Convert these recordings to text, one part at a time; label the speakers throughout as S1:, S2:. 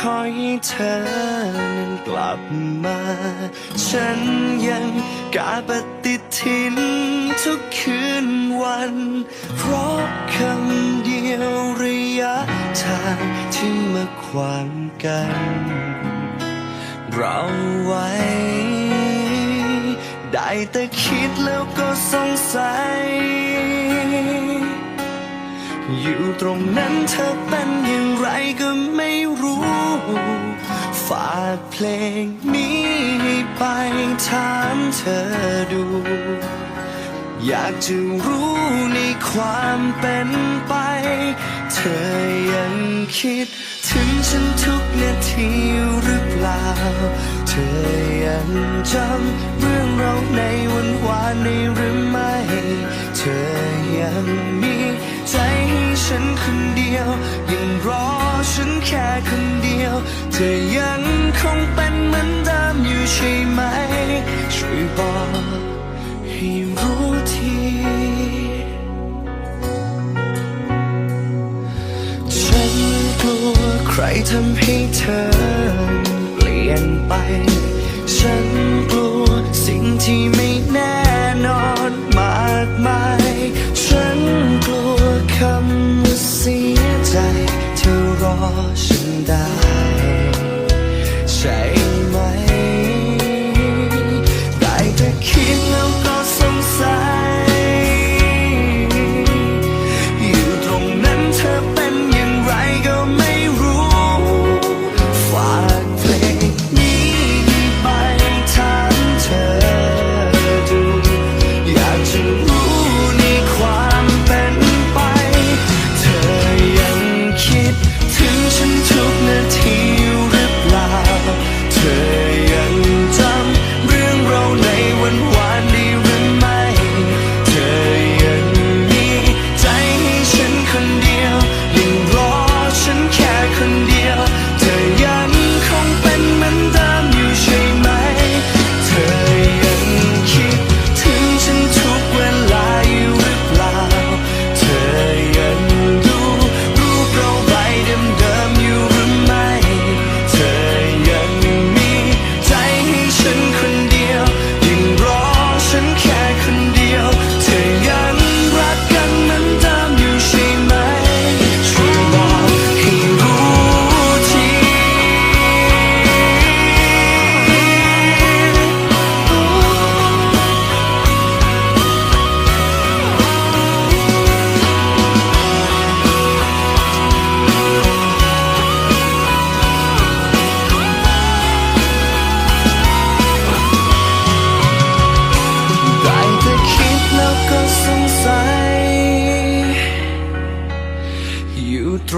S1: คอยให้เธอนั้นกลับมา ฉันยังกาปฏิทินทุกคืนวัน เพราะคำเดียวระยะทางที่มาขวางกัน เราไว้ ได้แต่คิดแล้วก็สงสัย อยู่ตรงนั้นเธอเป็นอย่างไรก็ไม่รู้ ฝากเพลงนี้ไปถามเธอดู อยากจะรู้ในความเป็นไป เธอยังคิด ถึงฉันทุกนาทีหรือเปล่า อยังจำเรื่องเราในวันวานนี้หรือไม่ เธอยังมีใจให้ฉันคนเดียว ยังรอฉันแค่คนเดียว เธอยังคงเป็นเหมือนเดิมอยู่ใช่ไหม ช่วยบอกให้รู้ทีฉันกลัวใครทำให้เธอ ลี่ยนไป ฉันกลัวสิ่งที่ไม่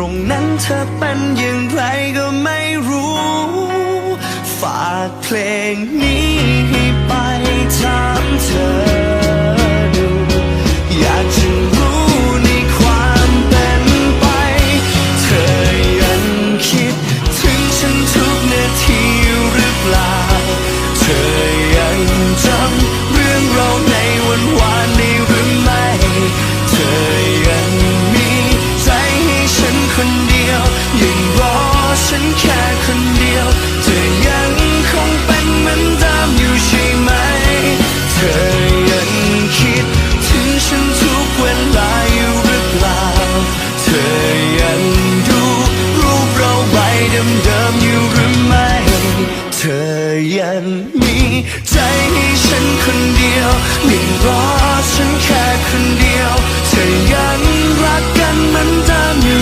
S1: รงนั้นเธอเป็นอย่างไรก็ไม่รู้ ฝากเพลงนี้ให้ไปถามเธอ นมีใจให้ฉันคนเดียวยังรอฉันแค่คนเดียวเธอยังรักกันเหมือนเดิมอยู่